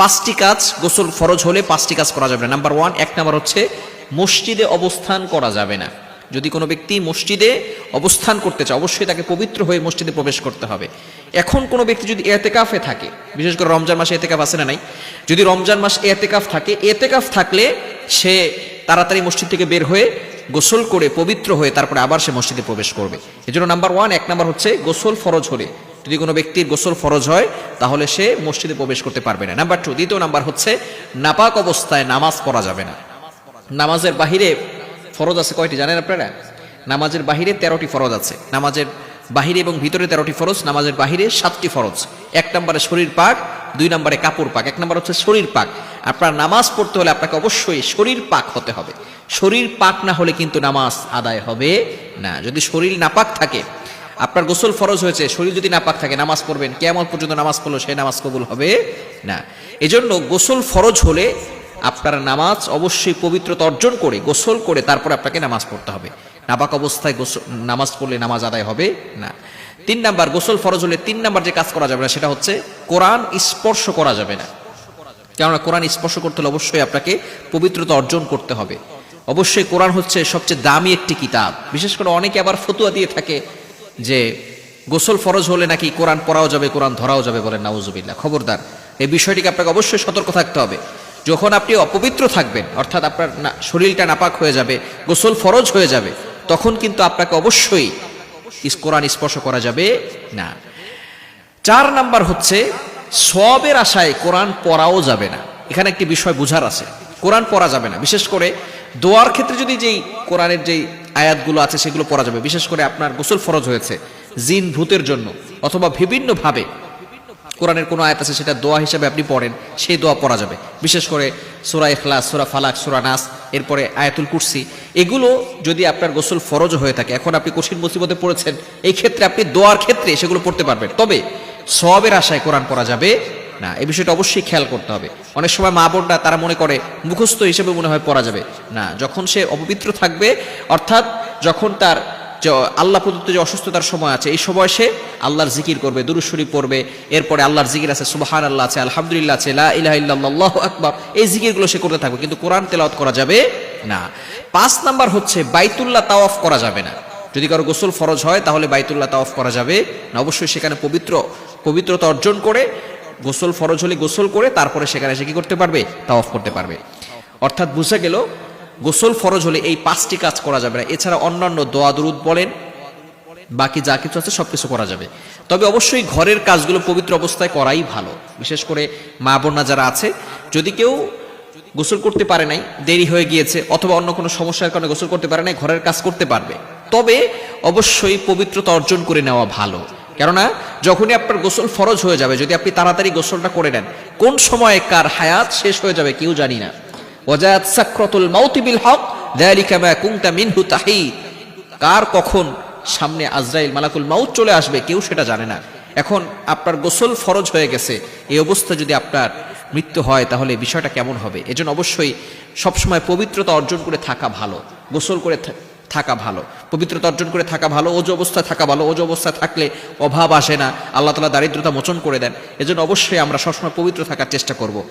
পাঁচটি কাজ, গোসল ফরজ হলে পাঁচটি কাজ করা যাবে না। নাম্বার ওয়ান এক নাম্বার হচ্ছে মসজিদে অবস্থান করা যাবে না। যদি কোনো ব্যক্তি মসজিদে অবস্থান করতে চায়, অবশ্যই তাকে পবিত্র হয়ে মসজিদে প্রবেশ করতে হবে। এখন কোনো ব্যক্তি যদি এতেকাফে থাকে, বিশেষ করে রমজান মাসে এতেকাফ আসে না নাই, যদি রমজান মাস এতেকাফ থাকে, এতেকাফ থাকলে সে তাড়াতাড়ি মসজিদ থেকে বের হয়ে গোসল করে পবিত্র হয়ে তারপরে আবার সে মসজিদে প্রবেশ করবে। এজন্য নাম্বার ওয়ান এক নাম্বার হচ্ছে গোসল ফরজ হলে যদি কোনো ব্যক্তির গোসল ফরজ হয়, তাহলে সে মসজিদে প্রবেশ করতে পারবে না। নাম্বার টু দ্বিতীয় নাম্বার হচ্ছে, নাপাক অবস্থায় নামাজ পড়া যাবে না। নামাজের বাহিরে ফরজ আছে কয়টি জানেন আপনারা? নামাজের বাহিরে তেরোটি ফরজ আছে। নামাজের বাহিরে এবং ভিতরে তেরোটি ফরজ, নামাজের বাহিরে সাতটি ফরজ। এক নম্বরে শরীর পাক, দুই নম্বরে কাপড় পাক। এক নম্বর হচ্ছে শরীর পাক। আপনার নামাজ পড়তে হলে আপনাকে অবশ্যই শরীর পাক হতে হবে। শরীর পাক না হলে কিন্তু নামাজ আদায় হবে না। যদি শরীর নাপাক থাকে আপনার গোসল ফরজ হয়েছে, শরীর যদি নাপাক থাকে, নামাজ পড়বেন। কেমন পর্যন্ত নামাজ পড়ল, সে নামাজ কবুল হবে না। এজন্য গোসল ফরজ হলে আপনার নামাজ অবশ্যই পবিত্রতা অর্জন করে, গোসল করে তারপর আপনাকে নামাজ পড়তে হবে। নাপাক অবস্থায় গোসল, নামাজ পড়লে নামাজ আদায় হবে না। তিন নাম্বার, গোসল ফরজ হলে তিন নাম্বার যে কাজ করা যাবে না, সেটা হচ্ছে কোরআন স্পর্শ করা যাবে না। কেননা কোরআন স্পর্শ করতে হলে অবশ্যই আপনাকে পবিত্রতা অর্জন করতে হবে। অবশ্যই কোরআন হচ্ছে সবচেয়ে দামি একটি কিতাব। বিশেষ করে অনেকে আবার ফতুয়া দিয়ে থাকে যে গোসল ফরজ হলে নাকি কোরআন পড়াও যাবে, কোরআন ধরাও যাবে বলেন নাউজুবিল্লাহ। খবরদার, এই বিষয়টিকে আপনাকে অবশ্যই সতর্ক থাকতে হবে। যখন আপনি অপবিত্র থাকবেন, অর্থাৎ আপনার না- শরীরটা নাপাক হয়ে যাবে, গোসল ফরজ হয়ে যাবে, তখন কিন্তু আপনাকে অবশ্যই কোরআন স্পর্শ করা যাবে না। চার নাম্বার হচ্ছে, সবের আশায় কোরআন পড়াও যাবে না। এখানে একটি বিষয় বুঝার আছে। কোরআন পড়া যাবে না। বিশেষ করে দোয়ার ক্ষেত্রে যদি যেই কোরআনের যেই আয়াতগুলো আছে সেগুলো পড়া যাবে, বিশেষ করে আপনার গোসল ফরজ হয়েছে, জিন ভূতের জন্য, অথবা বিভিন্নভাবে কোরআনের কোনো আয়াত আছে সেটা দোয়া হিসেবে আপনি পড়েন, সেই দোয়া পড়া যাবে। বিশেষ করে সুরা ইখলাস, সুরা ফালাক, সুরা নাস, এরপরে আয়াতুল কুরসি, এগুলো যদি আপনার গোসল ফরজ হয়ে থাকে, এখন আপনি কঠিন মুসিবতে পড়েছেন, এই ক্ষেত্রে আপনি দোয়ার ক্ষেত্রে সেগুলো পড়তে পারবেন। তবে সবের আশায় কোরআন পড়া যাবে না, এই বিষয়টা অবশ্যই খেয়াল করতে হবে। অনেক সময় মা বোনরা তারা মনে করে, মুখস্থ হিসেবে মনে হয় পড়া যাবে। না, যখন সে অপবিত্র থাকবে, অর্থাৎ যখন তার আল্লাহ প্রদত্ত যে অসুস্থতার সময় আছে, এই সময় সে আল্লাহর জিকির করবে দুরুশরী পড়বে, এরপরে আল্লাহর জিকির আছে সুবাহান আল্লাহ আছে, আলহামদুলিল্লাহ আছে, লা ইলাহা ইল্লাল্লাহ আকবার, এই জিকিরগুলো সে করতে থাকবে। কিন্তু কোরআন তেলাওয়াত করা যাবে না। পাঁচ নাম্বার হচ্ছে, বাইতুল্লাহ তাওয়াফ করা যাবে না। যদি কারও গোসল ফরজ হয়, তাহলে বাইতুল্লাহ তাওয়াফ করা যাবে না। অবশ্যই সেখানে পবিত্র, পবিত্রতা অর্জন করে গোসল ফরজ হলে গোসল করে, তারপরে সেখানে সে কি করতে পারবে? তাওয়াফ করতে পারবে। অর্থাৎ বুঝা গেল, গোসল ফরজ হলে এই পাঁচটি কাজ করা যাবে না। এছাড়া অন্যান্য দোয়া, দুরুদ বলেন, বাকি যা কিছু আছে সব কিছু করা যাবে। তবে অবশ্যই ঘরের কাজগুলো পবিত্র অবস্থায় করাই ভালো। বিশেষ করে মা বোনা যারা আছে, যদি কেউ গোসল করতে পারে নাই, দেরি হয়ে গিয়েছে, অথবা অন্য কোনো সমস্যার কারণে গোসল করতে পারে নাই, ঘরের কাজ করতে পারবে। তবে অবশ্যই পবিত্রতা অর্জন করে নেওয়া ভালো। কেননা, যখনই আপনার গোসল ফরজ হয়ে যাবে, যদি আপনি তাড়াতাড়ি গোসলটা করে নেন, কোন সময়ে কার হায়াত শেষ হয়ে যাবে কেউ জানি না। ওজাত সাক্রতুল মাউতি বিল হক, যালিকা মা কুনতা মিনহু তাহিদ কার কখন সামনে আজরাইল মালাকুল মাউত চলে আসবে, কেউ সেটা জানে না। এখন আপনার গোসল ফরজ হয়ে গেছে, এই অবস্থা যদি আপনার মৃত্যু হয়, তাহলে বিষয়টা কেমন হবে? এজন্য অবশ্যই সবসময় পবিত্রতা অর্জন করে থাকা ভালো। গোসল করে থাকা ভালো। পবিত্রতা অর্জন করে থাকা ভালো ওজ অবস্থায় থাকা ভালো ওজ অবস্থায় থাকলে অভাব আসে না। আল্লাহ তালা দারিদ্রতা মোচন করে দেন। এজন্য অবশ্যই আমরা সবসময় পবিত্র থাকার চেষ্টা করব।